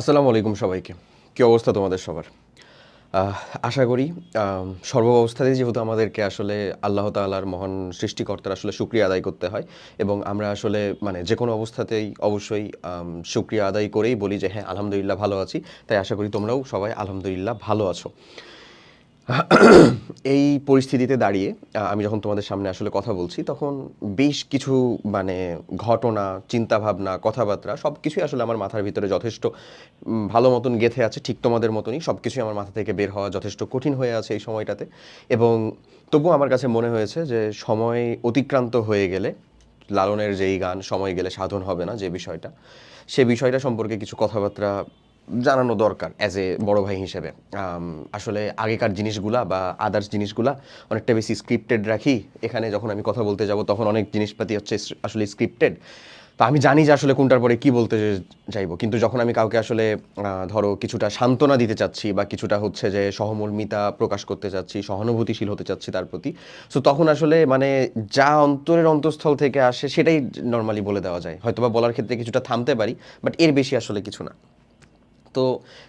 আসসালামু আলাইকুম সবাইকে। কী অবস্থা তোমাদের সবার? আশা করি সর্ব সর্বাবস্থাতেই যেহেতু আমাদেরকে আসলে আল্লাহ তালার মহান সৃষ্টিকর্তার আসলে সুক্রিয়া আদায় করতে হয় এবং আমরা আসলে মানে যে কোনো অবস্থাতেই অবশ্যই সুক্রিয়া আদায় করেই বলি যে হ্যাঁ আলহামদুলিল্লাহ ভালো আছি। তাই আশা করি তোমরাও সবাই আলহামদুলিল্লাহ ভালো আছো। এই পরিস্থিতিতে দাঁড়িয়ে আমি যখন তোমাদের সামনে আসলে কথা বলছি, তখন বেশ কিছু মানে ঘটনা, চিন্তাভাবনা, কথাবার্তা সব কিছুই আসলে আমার মাথার ভিতরে যথেষ্ট ভালো মতন গেথে আছে, ঠিক তোমাদের মতনই সব কিছুই আমার মাথা থেকে বের হওয়া যথেষ্ট কঠিন হয়ে আছে এই সময়টাতে। এবং তবুও আমার কাছে মনে হয়েছে যে সময় অতিক্রান্ত হয়ে গেলে, লালনের যেই গান, সময় গেলে সাধন হবে না যে বিষয়টা, সে বিষয়টা সম্পর্কে কিছু কথাবার্তা জানানো দরকার অ্যাজ এ বড় ভাই হিসেবে। আসলে আগেকার জিনিসগুলা বা আদার্স জিনিসগুলা অনেকটা বেশি স্ক্রিপ্টেড রাখি। এখানে যখন আমি কথা বলতে যাব তখন অনেক জিনিসপাতি হচ্ছে আসলে স্ক্রিপ্টেড তো আমি জানি যে আসলে কোনটার পরে কি বলতে যাইবো। কিন্তু যখন আমি কাউকে আসলে ধরো কিছুটা সান্ত্বনা দিতে চাচ্ছি বা কিছুটা হচ্ছে যে সহমর্মিতা প্রকাশ করতে চাচ্ছি, সহানুভূতিশীল হতে চাচ্ছি তার প্রতি সো তখন আসলে মানে যা অন্তরের অন্তঃস্থল থেকে আসে সেটাই নর্মালি বলে দেওয়া যায়। হয়তোবা বলার ক্ষেত্রে কিছুটা থামতে পারি বাট এর বেশি আসলে কিছু না। তো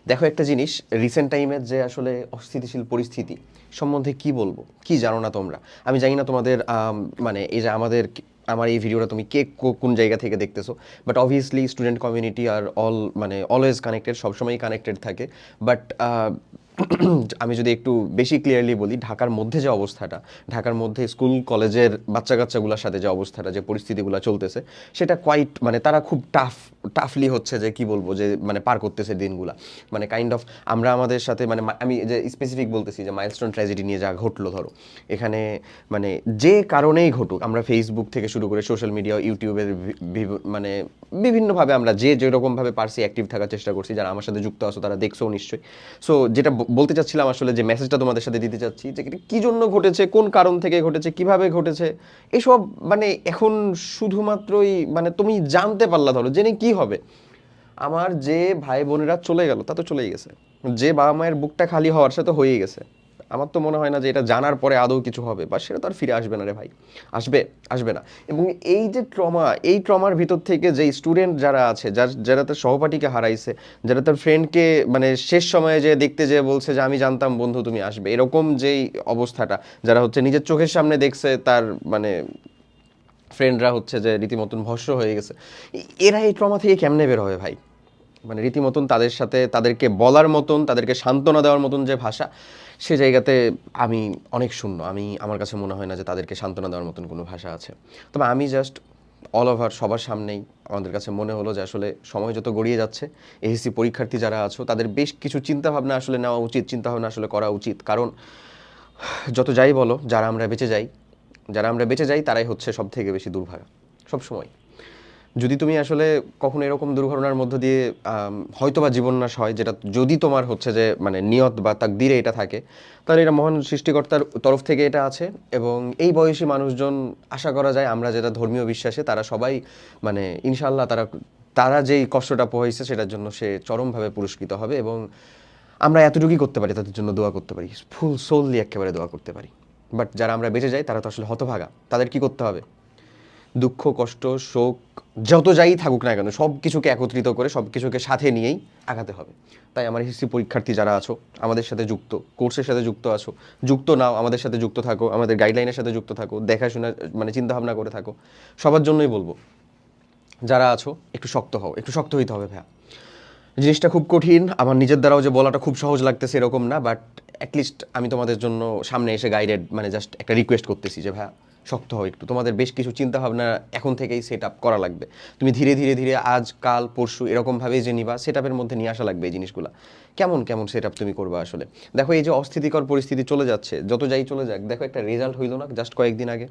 দেখো একটা জিনিস রিসেন্ট টাইমের যে আসলে অস্থিতিশীল পরিস্থিতি সম্বন্ধে কি বলব? কি জানো না তোমরা? আমি জানি না তোমাদের মানে এই যে আমাদের, আমার এই ভিডিওটা তুমি কে কোন জায়গা থেকে দেখতেছো? বাট অবভিয়াসলি স্টুডেন্ট কমিউনিটি আর অল মানে অলওয়েজ কানেক্টেড সবসময়ই কানেক্টেড থাকে। বাট আমি যদি একটু বেশি ক্লিয়ারলি বলি, ঢাকার মধ্যে যে অবস্থাটা, ঢাকার মধ্যে স্কুল কলেজের বাচ্চা কাচ্চাগুলোর সাথে যে অবস্থাটা, যে পরিস্থিতিগুলো চলতেছে, সেটা কোয়াইট মানে তারা খুব টাফ টাফলি হচ্ছে যে কি বলব যে মানে পার করতেছে দিনগুলা। মানে কাইন্ড অফ আমরা আমাদের সাথে মানে আমি যে স্পেসিফিক বলতেছি যে মাইলস্টোন ট্র্যাজেডি নিয়ে যা ঘটলো, ধরো। এখানে মানে যে কারণেই ঘটুক, আমরা ফেসবুক থেকে শুরু করে সোশ্যাল মিডিয়া ইউটিউবের মানে বিভিন্নভাবে আমরা যে যেরকমভাবে পারছি অ্যাক্টিভ থাকার চেষ্টা করছি, যারা আমার সাথে যুক্ত আছো তারা দেখছ নিশ্চয়ই। সো যেটা বলতে চাচ্ছিলাম আসলে যে মেসেজটা তোমাদের সাথে দিতে চাচ্ছি, যে কী জন্য ঘটেছে, কোন কারণ থেকে ঘটেছে, কীভাবে ঘটেছে, এসব মানে এখন শুধুমাত্রই মানে তুমি জানতে পারলা, ধরো, জেনে কি হবে। আমার যে ভাই বোনেরা চলে গেল, তা তো চলেই গেছে। যে বাবা মায়ের বুকটা খালি হওয়ার সাথে হয়েই গেছে। আমার তো মনে হয় না যে এটা জানার পরে আদৌ কিছু হবে, বা সেটা তো আর ফিরে আসবে না রে ভাই। আসবে আসবে না। এবং এই যে ট্রমা, এই ট্রমার ভিতর থেকে যে স্টুডেন্ট যারা আছে, যার, যারা তার সহপাঠীকে হারাইছে, যারা তার ফ্রেন্ডকে মানে শেষ সময়ে যে দেখতে যেয়ে বলছে যে, আমি জানতাম বন্ধু তুমি আসবে। এরকম যেই অবস্থাটা, যারা হচ্ছে নিজের চোখের সামনে দেখছে তার মানে ফ্রেন্ডরা হচ্ছে যে রীতিমতন ভস্য হয়ে গেছে। এরা এই ট্রমা থেকে কেমনে বের হবে ভাই? মানে রীতিমতন তাদের সাথে তাদেরকে বলার মতন, তাদেরকে সান্ত্বনা দেওয়ার মতন যে ভাষা, সে জায়গাতে আমি অনেক শূন্য। আমি, আমার কাছে মনে হয় না যে তাদেরকে সান্ত্বনা দেওয়ার মতন কোনো ভাষা আছে। তবে আমি জাস্ট অল ওভার সবার সামনেই আমাদের কাছে মনে হলো যে আসলে সময় যত গড়িয়ে যাচ্ছে এসএসসি পরীক্ষার্থী যারা আছো, তাদের বেশ কিছু চিন্তাভাবনা আসলে নেওয়া উচিত, চিন্তাভাবনা আসলে করা উচিত। কারণ, যত যাই বলো, যারা আমরা বেঁচে যাই যারা আমরা বেঁচে যাই তারাই হচ্ছে সব থেকে বেশি দুর্ভাগা সব সময় যদি তুমি আসলে কখনো এরকম দুর্ঘটনার মধ্য দিয়ে আম, হয়তোবা জীবননাশ হয় যেটা যদি তোমার হচ্ছে যে মানে নিয়ত বা তাকদিরে এটা থাকে তাহলে এটা মহান সৃষ্টিকর্তার তরফ থেকে এটা আছে এবং এই বয়সী মানুষজন আশা করা যায় আমরা যেটা ধর্মীয় বিশ্বাসে তারা সবাই মানে ইনশাল্লাহ তারা তারা যেই কষ্টটা পোহাইছে সেটার জন্য সে চরমভাবে পুরস্কৃত হবে এবং আমরা এতটুকুই করতে পারি তাদের জন্য দোয়া করতে পারি ফুল সোললি একেবারে দোয়া করতে পারি। বাট যারা আমরা বেঁচে যাই, তারা তো আসলে হতভাগা। তাদের কি করতে হবে? দুঃখ, কষ্ট, শোক, যত যাই থাকুক না কেন সব কিছুকে একত্রিত করে সব কিছুকে সাথে নিয়েই আগাতে হবে। তাই আমার হিস্ট্রি পরীক্ষার্থী যারা আছো, আমাদের সাথে যুক্ত, কোর্সের সাথে যুক্ত আছো, যুক্ত নাও, আমাদের সাথে যুক্ত থাকো, আমাদের গাইডলাইনের সাথে যুক্ত থাকো, দেখাশোনা মানে চিন্তাভাবনা করে থাকো। সবার জন্যই বলব, যারা আছো, একটু শক্ত হও, একটু শক্ত হইতে হবে ভাইয়া। জিনিসটা খুব কঠিন, আমার নিজের দ্বারাও যে বলাটা খুব সহজ লাগতেছে এরকম না বাট অ্যাটলিস্ট আমি তোমাদের জন্য সামনে এসে গাইডেড মানে জাস্ট একটা রিকোয়েস্ট করতেছি যে ভাইয়া শক্ত হও একটু। তোমাদের বেশ কিছু চিন্তা ভাবনা এখন থেকেই সেট আপ করা লাগবে। তুমি ধীরে ধীরে ধীরে আজ, কাল, পরশু এরকমভাবেই যে নিবা সেট আপের মধ্যে নিয়ে আসা লাগবে এই জিনিসগুলো। কেমন কেমন সেট আপ তুমি করবা আসলে? দেখো, এই যে অস্থিতিকর পরিস্থিতি চলে যাচ্ছে, যত যাই চলে যাক, দেখো একটা রেজাল্ট হইল না জাস্ট কয়েকদিন আগে।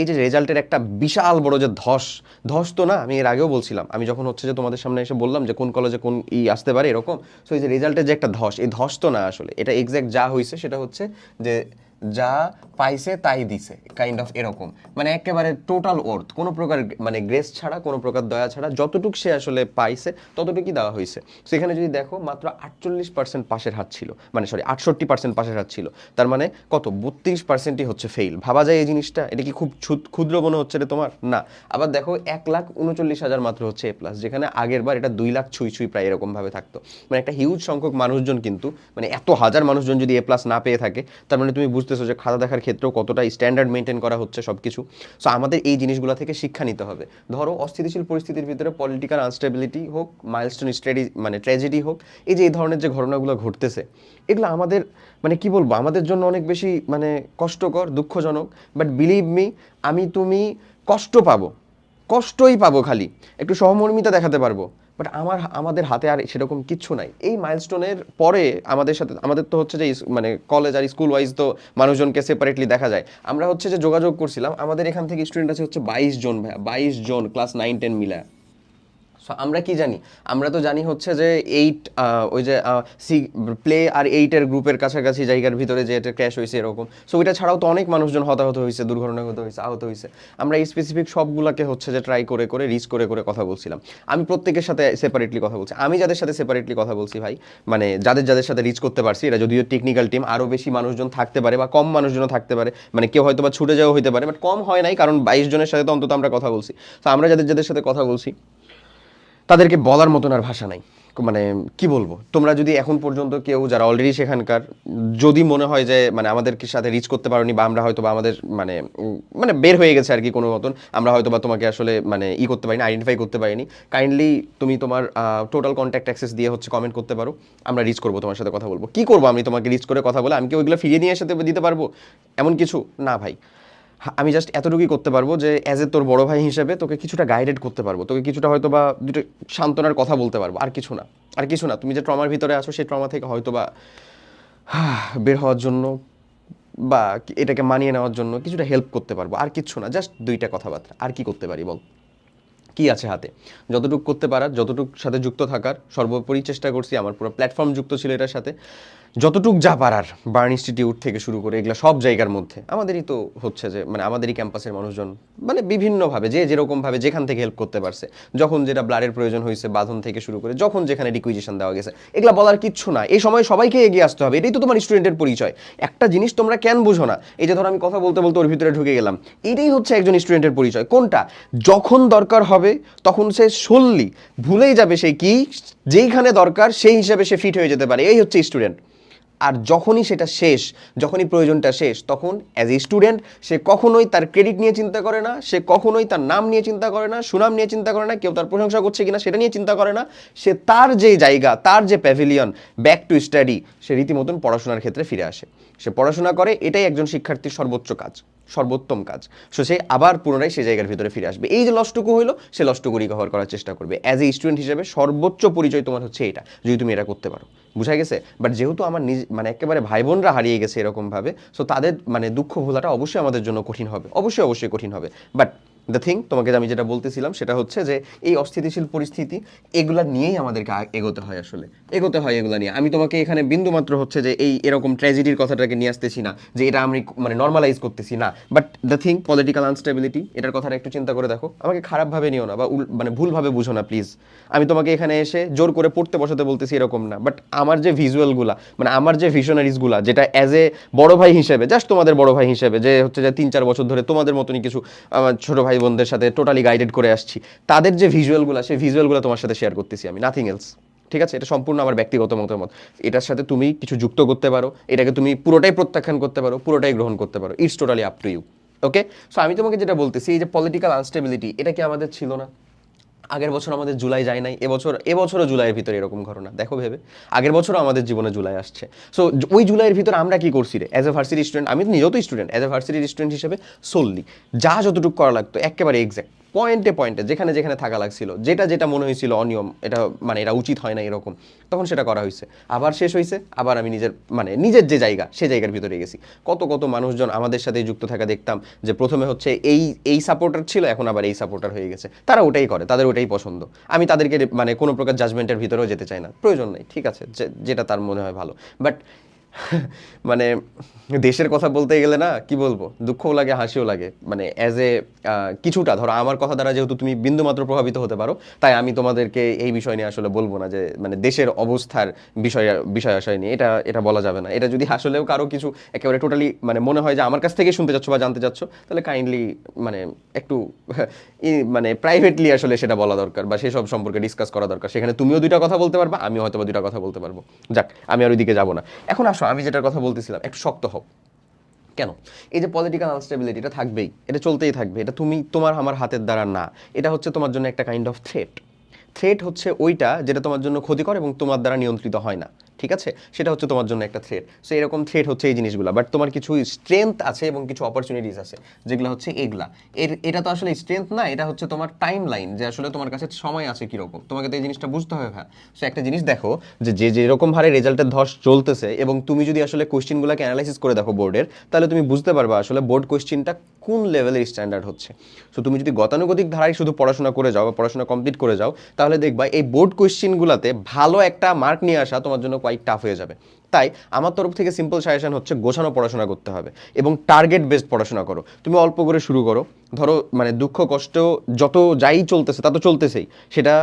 এই যে রেজাল্টের একটা বিশাল বড় যে ধস ধস তো না, আমি এর আগেও বলছিলাম। আমি যখন হচ্ছে যে তোমাদের সামনে এসে বললাম যে কোন কলেজে কোন ই আসতে পারে এরকম সো এই যে রেজাল্টের যে একটা ধস, এই ধস তো না আসলে। এটা এক্স্যাক্ট যা হয়েছে সেটা হচ্ছে যে যা পাইছে তাই দিছে কাইন্ড অফ এরকম। মানে একেবারে টোটাল ওর্থ কোনো প্রকার মানে গ্রেস ছাড়া, কোনো প্রকার দয়া ছাড়া, যতটুক সে আসলে পাইছে, ততটুকুই দেওয়া হয়েছে। সেখানে যদি দেখো, মাত্র আটচল্লিশ পার্সেন্ট পাশের হাত ছিল। মানে সরি আটষট্টি পার্সেন্ট পাশের হাত ছিল। তার মানে কত? বত্রিশ পার্সেন্টই হচ্ছে ফেল ভাবা যায় এই জিনিসটা? এটা কি খুব ক্ষুদ্র মনে হচ্ছে রে তোমার? না। আবার দেখো, এক লাখ উনচল্লিশ হাজার মাত্র হচ্ছে এ প্লাস যেখানে আগের বার এটা দুই লাখ ছুঁই ছুঁই প্রায় এরকমভাবে থাকতো। মানে একটা হিউজ সংখ্যক মানুষজন কিন্তু মানে এত হাজার মানুষজন যদি এ প্লাস না পেয়ে থাকে, তার মানে তুমি বুঝতেছো যে খাতা দেখার ক্ষেত্রেও কতটা স্ট্যান্ডার্ড মেনটেন করা হচ্ছে সব কিছু সো আমাদের এই জিনিসগুলো থেকে শিক্ষা নিতে হবে। ধরো, অস্থিতিশীল পরিস্থিতির ভিতরে পলিটিক্যাল আনস্টেবিলিটি হোক মাইলস্টোন স্ট্রেডি মানে ট্র্যাজেডি হোক, এই যে এই ধরনের যে ঘটনাগুলো ঘটতেছে, এগুলো আমাদের মানে কি বলব, আমাদের জন্য অনেক বেশি মানে কষ্টকর, দুঃখজনক। বাট বিলিভ মি আমি, তুমি কষ্ট পাবো। কষ্টই পাবো খালি। একটু সহমর্মিতা দেখাতে পারব। বাট আমার, আমাদের হাতে আর সেরকম কিচ্ছু নাই। এই মাইলস্টোনের পরে আমাদের সাথে, আমাদের তো হচ্ছে যে মানে কলেজ আর স্কুল ওয়াইজ তো মানুষজনকে সেপারেটলি দেখা যায়। আমরা হচ্ছে যে যোগাযোগ করছিলাম, আমাদের এখান থেকে স্টুডেন্ট আছে হচ্ছে বাইশ জন ভাইয়া, বাইশ জন ক্লাস নাইন টেন মিলা সো আমরা কি জানি? আমরা তো জানি হচ্ছে যে এইট ওই যে সি প্লে আর এইটের গ্রুপের কাছাকাছি জায়গার ভিতরে যে এটা ক্র্যাশ হয়েছে এরকম। সো ওইটা ছাড়াও তো অনেক মানুষজন হতাহত হয়েছে, দুর্ঘটনাগত হয়েছে, আহত হয়েছে। আমরা এই স্পেসিফিক সবগুলোকে হচ্ছে যে ট্রাই করে করে রিচ করে করে কথা বলছিলাম। আমি প্রত্যেকের সাথে সেপারেটলি কথা বলছি। আমি যাদের সাথে সেপারেটলি কথা বলছি ভাই মানে যাদের যাদের সাথে রিচ করতে পারছি এটা যদিও টেকনিক্যাল টিম আরও বেশি মানুষজন থাকতে পারে বা কম মানুষজনও থাকতে পারে মানে কেউ হয়তো বা ছুটে যাওয়া হতে পারে বাট কম হয় নাই, কারণ বাইশ জনের সাথে তো অন্তত আমরা কথা বলছি। তো আমরা যাদের যাদের সাথে কথা বলছি তাদেরকে বলার মতন আর ভাষা নাই। মানে কি বলব? তোমরা যদি এখন পর্যন্ত কেউ যারা অলরেডি সেখানকার, যদি মনে হয় যে মানে আমাদের সাথে রিচ করতে পারোনি বা আমরা হয়তো বা আমাদের মানে মানে বের হয়ে গেছে আর কি কোনো মতন, আমরা হয়তো বা তোমাকে আসলে মানে ই করতে পারিনি আইডেন্টিফাই করতে পারিনি কাইন্ডলি তুমি তোমার টোটাল কন্ট্যাক্ট অ্যাক্সেস দিয়ে হচ্ছে কমেন্ট করতে পারো, আমরা রিচ করব তোমার সাথে কথা বলব। কি করব আমি তোমাকে রিচ করে কথা বলে? আমি কি ওইগুলো ফিরিয়ে নিয়ে এসে দিতে পারব? এমন কিছু? না ভাই। আমি জাস্ট এতটুকুই করতে পারব যে অ্যাজ এ তোর বড় ভাই হিসেবে তোকে কিছুটা গাইডেড করতে পারব। তোকে কিছুটা হয়তো বা দুটো সান্ত্বনার কথা বলতে পারব, আর কিছু না। আর কিছু না, তুমি যে ট্রমার ভিতরে আসো সেই ট্রমা থেকে হয়তো বা বের হওয়ার জন্য বা এটাকে মানিয়ে নেওয়ার জন্য কিছুটা হেল্প করতে পারব, আর কিছু না। জাস্ট দুইটা কথাবার্তা। আর কি করতে পারি বল? কি আছে হাতে? যতটুকু করতে পারার যতটুক সাথে যুক্ত থাকার, সর্বোপরি চেষ্টা করছি, আমার পুরো প্ল্যাটফর্ম যুক্ত ছিল এটার সাথে। যতটুক যা পারার বার্ন ইনস্টিটিউট থেকে শুরু করে এগুলো সব জায়গার মধ্যে। আমাদেরই তো হচ্ছে যে মানে আমাদেরই ক্যাম্পাসের মানুষজন মানে বিভিন্নভাবে, যে যেরকমভাবে যেখান থেকে হেল্প করতে পারছে। যখন যেটা ব্লাডের প্রয়োজন হয়েছে, বাঁধন থেকে শুরু করে, যখন যেখানে রিকুইজিশন দেওয়া গেছে, এগুলো বলার কিচ্ছু না। এই সময় সবাইকে এগিয়ে আসতে হবে, এটাই তো তোমার স্টুডেন্টের পরিচয়। একটা জিনিস তোমরা কেন বুঝো না? এই যে ধরো আমি কথা বলতে বলতে ওর ভিতরে ঢুকে গেলাম, এটাই হচ্ছে একজন স্টুডেন্টের পরিচয়। কোনটা? যখন দরকার হবে, তখন সে সল্লি ভুলেই যাবে সে কি, যেইখানে দরকার সেই হিসাবে সে ফিট হয়ে যেতে পারে। এই হচ্ছে স্টুডেন্ট আর যখনই সেটা শেষ, যখনই প্রয়োজনটা শেষ, তখন অ্যাজ এ স্টুডেন্ট সে কখনোই তার ক্রেডিট নিয়ে চিন্তা করে না, সে কখনোই তার নাম নিয়ে চিন্তা করে না, সুনাম নিয়ে চিন্তা করে না, কেউ তার প্রশংসা করছে কিনা সেটা নিয়ে চিন্তা করে না। সে তার যে জায়গা, তার যে প্যাভিলিয়ন ব্যাক টু স্টাডি সে রীতিমতন পড়াশোনার ক্ষেত্রে ফিরে আসে। সে পড়াশোনা করে, এটাই একজন শিক্ষার্থীর সর্বোচ্চ কাজ। সর্বোত্তম কাজ। সো সে আবার পুনরায় সেই জায়গার ভিতরে ফিরে আসবে। এই যে লসটুকু হইল, সে লসটুকু রিকভার করার চেষ্টা করবে। অ্যাজ এ স্টুডেন্ট হিসেবে সর্বোচ্চ পরিচয় তোমার হচ্ছে এটা, যদি তুমি এটা করতে পারো। বুঝা গেছে? বাট যেহেতু আমার নিজ মানে একেবারে ভাই বোনরা হারিয়ে গেছে এরকমভাবে সো তাদের মানে দুঃখ ভোলাটা অবশ্যই আমাদের জন্য কঠিন হবে। অবশ্যই অবশ্যই কঠিন হবে। বাট দ্য থিং তোমাকে আমি যেটা বলতেছিলাম, সেটা হচ্ছে যে এই অস্থিতিশীল পরিস্থিতি, এগুলা নিয়েই আমাদেরকে এগোতে হয় আসলে। এগোতে হয় এগুলা নিয়ে। আমি তোমাকে এখানে বিন্দু মাত্র হচ্ছে যে এই এরকম ট্র্যাজেডির কথাটাকে নিয়ে আসতেছি না, যে এটা আমি মানে নর্মালাইজ করতেছি না। But the thing political instability এটার কথাটা একটু চিন্তা করে দেখো। আমাকে খারাপভাবে নিও না বা মানে ভুলভাবে বুঝো না প্লিজ আমি তোমাকে এখানে এসে জোর করে পড়তে বসাতে বলতেছি এরকম না। বাট আমার যে ভিজুয়ালগুলা মানে আমার যে ভিশনারিজগুলা যেটা অ্যাজ এ বড় ভাই হিসেবে জাস্ট তোমাদের বড় ভাই হিসেবে, যে হচ্ছে যে তিন চার বছর ধরে তোমাদের মতনই কিছু ছোট ভাই বোনদের সাথে টোটালি গাইডেড করে আসছি। তাদের যে ভিজুয়ালগুলো সেই ভিজুয়ালগুলো তোমার সাথে শেয়ার করতেছি আমি নাথিং এলস ঠিক আছে? এটা সম্পূর্ণ আমার ব্যক্তিগত মতামত। এটার সাথে তুমি কিছু যুক্ত করতে পারো, এটাকে তুমি পুরোটাই প্রত্যাখ্যান করতে পারো, পুরোটাই গ্রহণ করতে পারো। It's totally up to you okay so আমি তোমাকে যেটা বলতেছি, এই যে পলিটিক্যাল আনস্টেবিলিটি এটা কি আমাদের ছিল না? আগের বছর আমাদের জুলাই যায় নাই, এবছর, এবছরও জুলাইয়ের ভিতরে এরকম ঘটনা, দেখো ভেবে। আগের বছরও আমাদের জীবনে জুলাই আসছে। সো ওই জুলাইয়ের ভিতরে আমরা কি করছি রে? অ্যাজ এ ভার্সিটি স্টুডেন্ট আমি তো নিজেও তো student as a varsity student হিসেবে সোললি যা যতটুকু করা লাগতো, একেবারে এক্স্যাক্ট পয়েন্টে পয়েন্টে, যেখানে যেখানে থাকা লাগছিল, যেটা যেটা মনে হয়েছিল অনিয়ম, এটা মানে এটা উচিত হয় না এরকম, তখন সেটা করা হয়েছে। আবার শেষ হয়েছে, আবার আমি নিজের মানে নিজের যে জায়গা, সে জায়গার ভিতরে গেছি। কত কত মানুষজন আমাদের সাথে যুক্ত থাকা দেখতাম যে প্রথমে হচ্ছে এই এই সাপোর্টার ছিল, এখন আবার এই সাপোর্টার হয়ে গেছে। তারা ওটাই করে, তাদের ওটাই পছন্দ। আমি তাদেরকে মানে কোনো প্রকার জাজমেন্টের ভিতরেও যেতে চাই না। প্রয়োজন নেই, ঠিক আছে যেটা তার মনে হয় ভালো। বাট মানে দেশের কথা বলতে গেলে না, কি বলব, দুঃখও লাগে, হাসিও লাগে। মানে অ্যাজ এ কিছুটা, ধরো আমার কথা দ্বারা যেহেতু তুমি বিন্দুমাত্র প্রভাবিত হতে পারো, তাই আমি তোমাদেরকে এই বিষয় নিয়ে আসলে বলব না যে মানে দেশের অবস্থার বিষয় বিষয় আশয় নিয়ে, এটা এটা বলা যাবে না। এটা যদি আসলেও কারও কিছু একেবারে টোটালি মানে মনে হয় যে আমার কাছ থেকে শুনতে চাচ্ছ বা জানতে চাচ্ছ, তাহলে কাইন্ডলি মানে একটু মানে প্রাইভেটলি আসলে সেটা বলা দরকার বা সেসব সম্পর্কে ডিসকাস করা দরকার। সেখানে তুমিও দুইটা কথা বলতে পারবা, আমিও হয়তো বা দুইটা কথা বলতে পারব। যাক, আমি আর ওইদিকে যাব না। এখন আসো আমি যেটার কথা বলতেছিলাম, একটু শক্ত হও। কেন? এই যে পলিটিক্যাল আনস্টেবিলিটি এটা থাকবেই, এটা চলতেই থাকবে, এটা তুমি, তোমার আমার হাতের দ্বারা না। এটা হচ্ছে তোমার জন্য একটা কাইন্ড অফ থ্রেট থ্রেট হচ্ছে ওইটা যেটা তোমার জন্য ক্ষতিকর এবং তোমার দ্বারা নিয়ন্ত্রিত হয় না। ঠিক আছে? সেটা হচ্ছে তোমার জন্য একটা থ্রেট সো এরকম থ্রেট হচ্ছে এই জিনিসগুলো। বাট তোমার কিছু স্ট্রেংথ আছে এবং কিছু অপরচুনিটিস আছে, যেগুলো হচ্ছে এগুলা। এর, এটা তো আসলে স্ট্রেংথ না, এটা হচ্ছে তোমার টাইম লাইন যে আসলে তোমার কাছে সময় আছে কীরকম। তোমাকে তো এই জিনিসটা বুঝতে হবে হ্যাঁ সো একটা জিনিস দেখো, যে যে যেরকম হারে রেজাল্টের ধস চলতেছে এবং তুমি যদি আসলে কোশ্চিনগুলোকে অ্যানালাইসিস করে দেখো বোর্ডের তাহলে তুমি বুঝতে পারবে আসলে বোর্ড কোশ্চিনটা কোন লেভেলের স্ট্যান্ডার্ড হচ্ছে। সো তুমি যদি গতানুগতিক ধারায় শুধু পড়াশোনা করে যাও বা পড়াশোনা কমপ্লিট করে যাও, তাহলে দেখবা এই বোর্ড কোশ্চিনগুলোতে ভালো একটা মার্ক নিয়ে আসা তোমার জন্য কোয়াইট টাফ হয়ে যাবে। তাই আমার তরফ থেকে সিম্পল সাজেশন হচ্ছে গোছানো পড়াশোনা করতে হবে এবং টার্গেট বেসড পড়াশোনা করো। তুমি অল্প করে শুরু করো। ধরো মানে দুঃখ কষ্ট যত যাই চলতেছে তা তো চলতেছেই। সেটা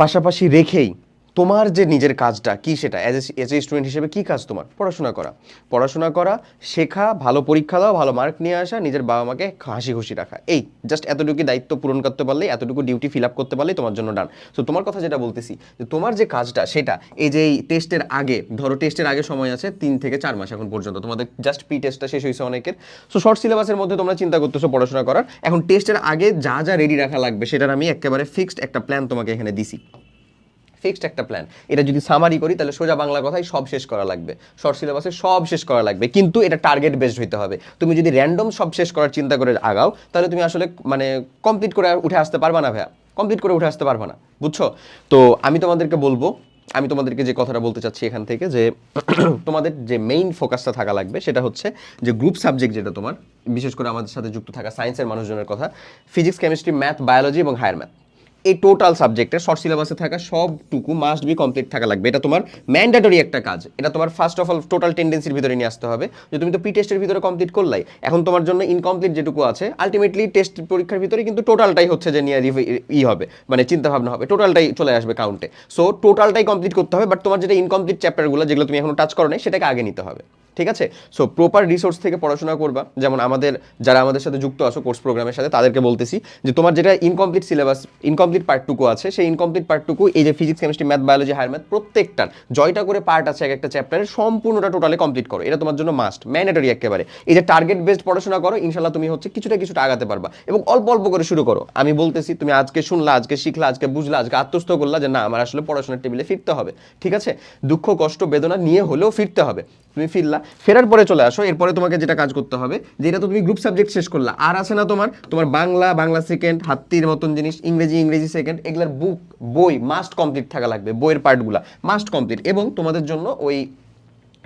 পাশাপাশি রেখেই তোমার যে নিজের কাজটা, কি সেটা? অ্যাজ এজ এ স্টুডেন্ট হিসেবে কি কাজ তোমার? পড়াশোনা করা। পড়াশোনা করা, শেখা, ভালো পরীক্ষা দেওয়া ভালো মার্ক নিয়ে আসা, নিজের বাবা মাকে হাসি খুশি রাখা। এই জাস্ট এতটুকু দায়িত্ব পূরণ করতে পারলে এতটুকু ডিউটি ফিল আপ করতে পারলেই তোমার জন্য ডান সো তোমার কথা যেটা বলতেছি, যে তোমার যে কাজটা, সেটা এই যে টেস্টের আগে, ধরো টেস্টের আগে সময় আছে তিন থেকে চার মাস এখন পর্যন্ত, তোমাদের জাস্ট পি টেস্টটা শেষ হয়েছে অনেকের। সো শর্ট সিলেবাসের মধ্যে তোমরা চিন্তা করতেছো পড়াশোনা করার। এখন টেস্টের আগে যা যা রেডি রাখা লাগবে, সেটার আমি একেবারে ফিক্সড একটা প্ল্যান তোমাকে এখানে দিছি। ফিক্সড একটা প্ল্যান এটা যদি সামারি করি, তাহলে সোজা বাংলা কথাই সব শেষ করা লাগবে। শর্ট সিলেবাসে সব শেষ করা লাগবে। কিন্তু এটা টার্গেট বেসড হইতে হবে। তুমি যদি র্যান্ডম সব শেষ করার চিন্তা করে আগাও, তাহলে তুমি আসলে মানে কমপ্লিট করে উঠে আসতে পারবা না ভাইয়া। কমপ্লিট করে উঠে আসতে পারবা না। বুঝছ? তো আমি তোমাদেরকে বলব, আমি তোমাদেরকে যে কথাটা বলতে চাচ্ছি এখান থেকে যে তোমাদের যে মেইন ফোকাসটা থাকা লাগবে, সেটা হচ্ছে যে গ্রুপ সাবজেক্ট যেটা তোমার, বিশেষ করে আমাদের সাথে যুক্ত থাকা সায়েন্সের মানুষজনের কথা ফিজিক্স কেমিস্ট্রি ম্যাথ বায়োলজি এবং হায়ার ম্যাথ এই টোটাল সাবজেক্টের শর্ট সিলেবাসে থাকা সবটুকু মাস্ট বি কমপ্লিট থাকা লাগবে। এটা তোমার ম্যান্ডেটরি একটা কাজ। এটা তোমার ফার্স্ট অফ অল টোটাল টেন্ডেন্সির ভিতরে নিয়ে আসতে হবে। যে তুমি তো পি টেস্টের ভিতরে কমপ্লিট করলাই। এখন তোমার জন্য ইনকমপ্লিট যেটুকু আছে আলটিমেটলি টেস্ট পরীক্ষার ভিতরে কিন্তু টোটালটাই হচ্ছে যে নিয়ে ই হবে। মানে চিন্তা ভাবনা হবে। টোটালটাই চলে আসবে কাউন্টে সো টোটালটাই কমপ্লিট করতে হবে বাট তোমার যেটা ইনকমপ্লিট চ্যাপ্টারগুলো যেগুলো তুমি এখনও টাচ করো নাই, সেটাকে আগে নিতে হবে। ঠিক আছে? সো প্রপার রিসোর্স থেকে পড়াশোনা করবা। যেমন আমাদের, যারা আমাদের সাথে যুক্ত আছো কোর্স প্রোগ্রামের সাথে, তাদেরকে বলতেছি যে তোমার যেটা ইনকমপ্লিট সিলেবাস ইনকমপ্লিট পার্টটুকু আছে, সেই ইনকমপ্লিট পার্টটুকু এই যে physics chemistry math biology higher math প্রত্যেকটার, জয়টা করে পার্ট আছে এক একটা চ্যাপ্টারের সম্পূর্ণটা টোটালি কমপ্লিট করো। এটা তোমার জন্য মাস্ট ম্যান্ডেটরি একেবারে। এই যে টার্গেট বেসড পড়াশোনা করো ইনশাল্লাহ তুমি হচ্ছে কিছুটা কিছুটা আগাতে পারবা। এবং অল্প অল্প করে শুরু করো। আমি বলতেছি, তুমি আজকে শুনলা, আজকে শিখলা, আজকে বুঝলা, আজকে আত্মস্থ করলা যে না, আমার আসলে পড়াশোনার টেবিলে ফিরতে হবে। ঠিক আছে? দুঃখ, কষ্ট, বেদনা নিয়ে হলেও ফিরতে হবে। তুমি ফিরলা ফেরার পরে চলে আসো, এরপরে তোমাকে যেটা কাজ করতে হবে, যেটা তো তুমি গ্রুপ সাবজেক্ট শেষ করলা। আর আছে না তোমার তোমার বাংলা বাংলা সেকেন্ড হাত্তির মতন জিনিস, ইংরেজি ইংরেজি সেকেন্ড এগুলার বুক বই মাস্ট কমপ্লিট থাকা লাগবে, বইয়ের পার্টগুলা মাস্ট কমপ্লিট এবং তোমাদের জন্য ওই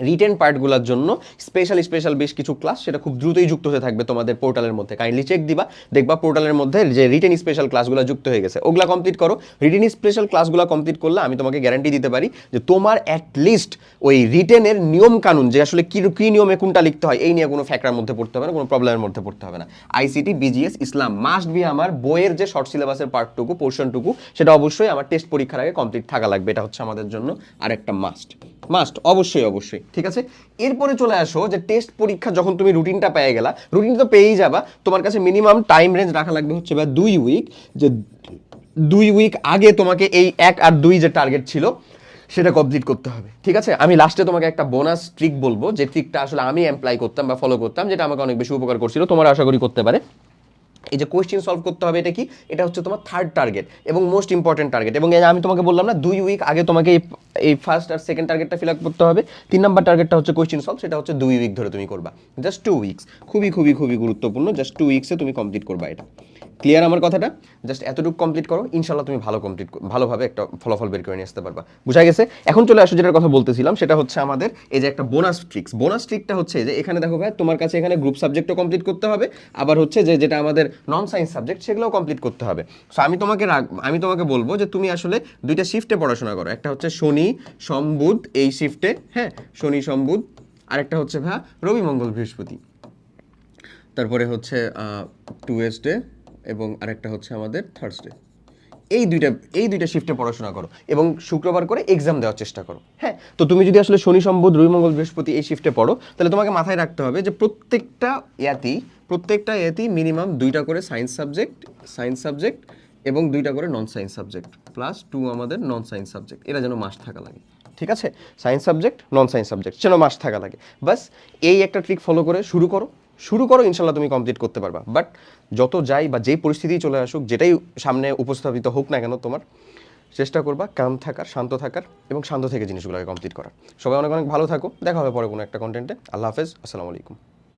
রিটেন পার্টগুলোর জন্য স্পেশাল স্পেশাল বেশ কিছু ক্লাস সেটা খুব দ্রুতই যুক্ত হয়ে থাকবে তোমাদের পোর্টালের মধ্যে। কাইন্ডলি চেক দিবা, দেখবা পোর্টালের মধ্যে যে রিটেন স্পেশাল ক্লাসগুলো যুক্ত হয়ে গেছে। ওগুলো কমপ্লিট করো। রিটেন স্পেশাল ক্লাসগুলো কমপ্লিট করলে আমি তোমাকে গ্যারান্টি দিতে পারি যে তোমার অ্যাটলিস্ট ওই রিটেনের নিয়ম কানুন, যে আসলে কী কী নিয়মে কোনটা লিখতে হয়, এই নিয়ে কোনো ফ্যাক্টরের মধ্যে পড়তে হবে না, কোনো প্রবলেমের মধ্যে পড়তে হবে না। আইসিটি বিজিএস ইসলাম মাস্ট বি আমার বইয়ের যে শর্ট সিলেবাসের পার্টটুকু পোর্শনটুকু সেটা অবশ্যই আমার টেস্ট পরীক্ষার আগে কমপ্লিট থাকা লাগবে। এটা হচ্ছে আমাদের জন্য আরেকটা মাস্ট মাস্ট অবশ্যই অবশ্যই। ঠিক আছে? এরপরে চলে আসো যে টেস্ট পরীক্ষা যখন তুমি রুটিনটা পেয়ে গেলা রুটিন তো পেয়েই যাবা, তোমার কাছে মিনিমাম টাইম রেঞ্জ রাখা লাগবে হচ্ছে বা দুই উইক যে দুই উইক আগে তোমাকে এই এক আর দুই যে টার্গেট ছিল, সেটা কমপ্লিট করতে হবে, ঠিক আছে? আমি লাস্টে তোমাকে একটা বোনাস ট্রিক বলব, যে ট্রিকটা আসলে আমি অ্যাপ্লাই করতাম বা ফলো করতাম, যেটা আমাকে অনেক বেশি উপকার করছিল, তোমার আশা করি করতে পারে। এই যে কোয়েশ্চেন সলভ করতে হবে, এটা কি? এটা হচ্ছে তোমার থার্ড টার্গেট এবং মোস্ট ইম্পর্টেন্ট টার্গেট এবং আমি তোমাকে বললাম না, দুই উইক আগে তোমাকে এই- ফার্স্ট আর সেকেন্ড টার্গেটটা ফিল আপ করতে হবে। তিন নম্বর টার্গেটটা হচ্ছে কোয়েশ্চেন সলভ সেটা হচ্ছে দুই উইক ধরে তুমি করবা। জাস্ট টু উইকস খুবই খুবই খুবই গুরুত্বপূর্ণ জাস্ট টু উইকসে তুমি কমপ্লিট করবা এটা। ক্লিয়ার আমার কথাটা? জাস্ট এতটুকু কমপ্লিট করো ইনশাল্লাহ তুমি ভালো কমপ্লিট ভালোভাবে একটা ফলাফল বের করে নিয়ে আসতে পারবা। বুঝা গেছে? এখন চলে আসো, যেটার কথা বলতেছিলাম, সেটা হচ্ছে আমাদের এই যে একটা বোনাস ট্রিক্স বোনাস ট্রিকটা হচ্ছে যে এখানে দেখো ভাই, তোমার কাছে এখানে গ্রুপ সাবজেক্টও কমপ্লিট করতে হবে, আবার হচ্ছে যে যেটা আমাদের নন সায়েন্স সাবজেক্ট সেগুলোও কমপ্লিট করতে হবে। সো আমি তোমাকে আমি তোমাকে বলব যে তুমি আসলে দুইটা শিফটে পড়াশোনা করো। একটা হচ্ছে শনি, সম্বুধ, এই শিফটে হ্যাঁ? শনি, সম্বুধ, আরেকটা হচ্ছে ভাই, রবি, মঙ্গল, বৃহস্পতি। তারপরে হচ্ছে টুয়েসডে এবং আরেকটা হচ্ছে আমাদের থার্সডে এই দুইটা এই দুইটা শিফটে পড়াশোনা করো এবং শুক্রবার করে এক্সাম দেওয়ার চেষ্টা করো। হ্যাঁ। তো তুমি যদি আসলে শনি সম্বুধ রবি মঙ্গল বৃহস্পতি এই শিফটে পড়ো তাহলে তোমাকে মাথায় রাখতে হবে যে প্রত্যেকটা ইয়াতেই প্রত্যেকটা ইয়াতেই মিনিমাম দুইটা করে সায়েন্স সাবজেক্ট সায়েন্স সাবজেক্ট এবং দুইটা করে non science subject plus two আমাদের নন সায়েন্স সাবজেক্ট এরা যেন মাস থাকা লাগে ঠিক আছে? Science subject non science subject যেন মাস থাকা লাগে। বাস এই একটা ট্রিক ফলো করে শুরু করো। শুরু করো, ইনশাল্লাহ তুমি কমপ্লিট করতে পারবা। বাট যত যাই বা যেই পরিস্থিতি চলে আসুক, যেটাই সামনে উপস্থাপিত হোক না কেন, তোমার চেষ্টা করবা কাম থাকার, শান্ত থাকার এবং শান্ত থেকে জিনিসগুলোকে কমপ্লিট করার। সবাই অনেক অনেক ভালো থাকো। দেখা হবে পরে কোনো একটা কন্টেন্টে আল্লাহ হাফেজ। আসসালামু আলাইকুম।